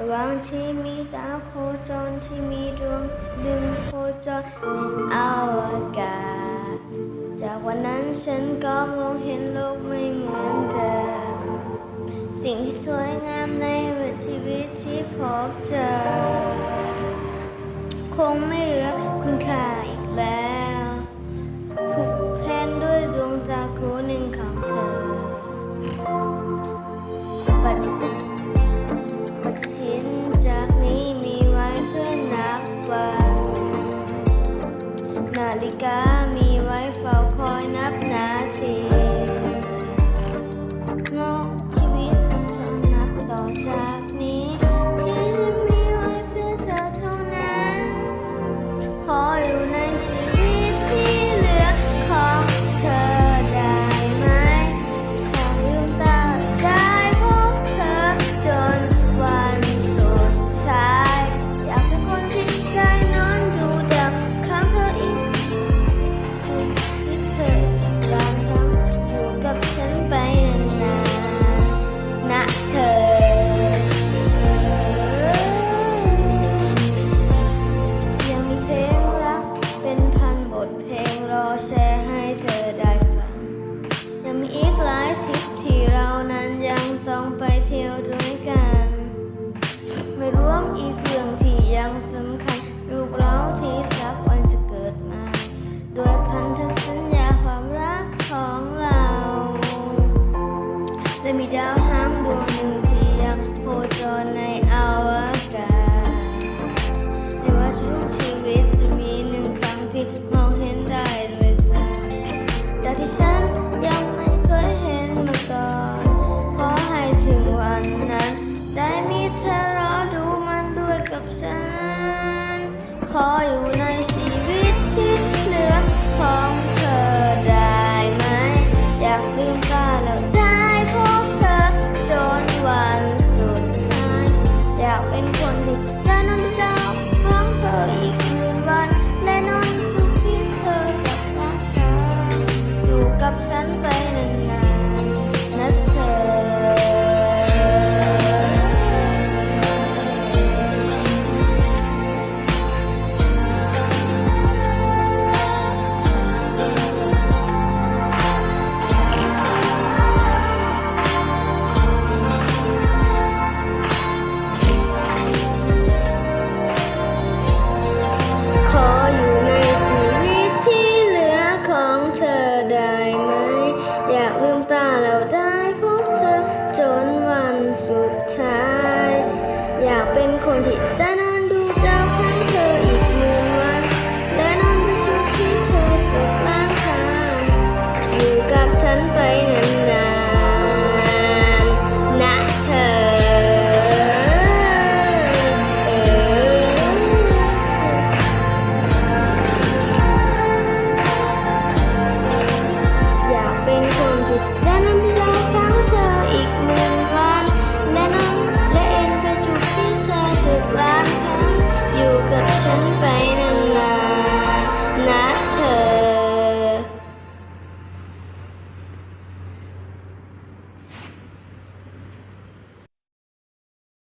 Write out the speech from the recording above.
ระหว่างที่มีดาวโคจรที่มีดวงดึงโคจรในอวกาศ จากวันนั้นฉันก็มองเห็นโลกไม่เหมือนเดิมสิ่งที่สวยงามในชีวิตที่พบเจอ คงไม่เหลือคุณค่าาเราได้พบเธอจนวันสุดท้าย อยากเป็นคนที่ได้นอนดูดาวข้างเธออีกหมื่นวันได้นอนในชุดที่เธอสักล้านทางอยู่กับฉันไป